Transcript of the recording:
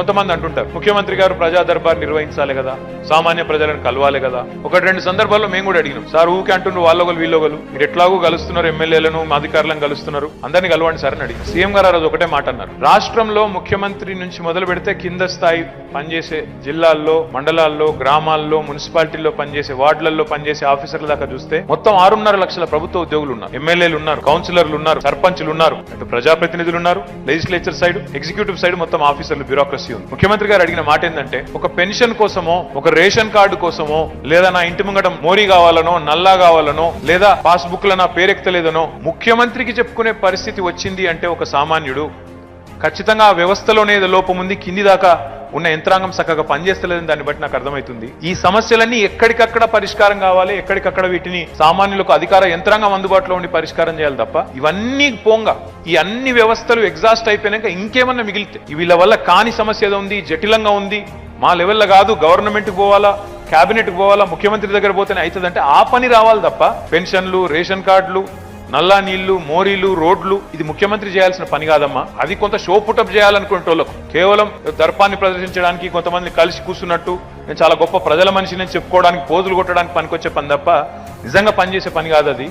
కొంతమంది అంటుంటారు ముఖ్యమంత్రి గారు ప్రజా దర్బార్ నిర్వహించాలి కదా సామాన్య ప్రజలను కలవాలి కదా. ఒకటి రెండు సందర్భాల్లో మేము కూడా అడిగినాం సార్ ఊకే అంటుండ్రు వాళ్ళొగలు వీళ్ళొగలు మీరు ఎట్లాగూ కలుస్తున్నారు ఎమ్మెల్యేలను అధికారులను కలుస్తున్నారు అందరినీ కలవండి సార్ అని అడిగిన. సీఎం గారు ఆ రోజు ఒకటే మాట అన్నారు రాష్ట్రంలో ముఖ్యమంత్రి నుంచి మొదలు పెడితే కింద స్థాయి పనిచేసే జిల్లాల్లో మండలాల్లో గ్రామాల్లో మున్సిపాలిటీల్లో పనిచేసే వార్డులలో పనిచేసే ఆఫీసర్ల దాకా చూస్తే మొత్తం ఆరున్నర లక్షల ప్రభుత్వ ఉద్యోగులు ఉన్నారు. ఎమ్మెల్యేలు ఉన్నారు కౌన్సిలర్లు ఉన్నారు సర్పంచులు ఉన్నారు అటు ప్రజాప్రతినిధులు ఉన్నారు లెజిస్లేచర్ సైడ్ ఎగ్జిక్యూటివ్ సైడ్ మొత్తం ఆఫీసర్లు బ్యూరోక్రసీ ఉంది. ముఖ్యమంత్రి గారు అడిగిన మాట ఏంటంటే ఒక పెన్షన్ కోసమో ఒక రేషన్ కార్డు కోసమో లేదా నా ఇంటి ముంగట మోరీ కావాలనో నల్లా కావాలనో లేదా పాస్బుక్లో నా పేరెక్తలేదనో ముఖ్యమంత్రికి చెప్పుకునే పరిస్థితి వచ్చింది అంటే ఒక సామాన్యుడు ఖచ్చితంగా ఆ వ్యవస్థలోనే లోపముంది కింది దాకా ఉన్న యంత్రాంగం చక్కగా పనిచేస్తలేదని దాన్ని బట్టి నాకు అర్థమవుతుంది. ఈ సమస్యలన్నీ ఎక్కడికక్కడ పరిష్కారం కావాలి ఎక్కడికక్కడ వీటిని సామాన్యులకు అధికార యంత్రాంగం అందుబాటులో ఉండి పరిష్కారం చేయాలి తప్ప ఇవన్నీ పోంగా. ఈ అన్ని వ్యవస్థలు ఎగ్జాస్ట్ అయిపోయినాక ఇంకేమన్నా మిగిలితే. వీళ్ళ వల్ల కాని సమస్య ఏదో ఉంది జటిలంగా ఉంది. మా లెవెల్లో కాదు గవర్నమెంట్కి పోవాలా క్యాబినెట్కి పోవాలా ముఖ్యమంత్రి దగ్గర పోతేనే అవుతుందంటే ఆ పని రావాలి తప్ప పెన్షన్లు రేషన్ కార్డులు నల్లా నీళ్ళు మోరీలు రోడ్లు ఇది ముఖ్యమంత్రి చేయాల్సిన పని కాదమ్మా. అది కొంత షో పుటప్ చేయాలనుకునేటోళ్ళకు కేవలం దర్పాన్ని ప్రదర్శించడానికి కొంతమంది కలిసి కూర్చున్నట్టు నేను చాలా గొప్ప ప్రజల మనిషిని చెప్పుకోవడానికి పోజులు కొట్టడానికి పనికొచ్చే పని తప్ప నిజంగా పనిచేసే పని కాదు అది.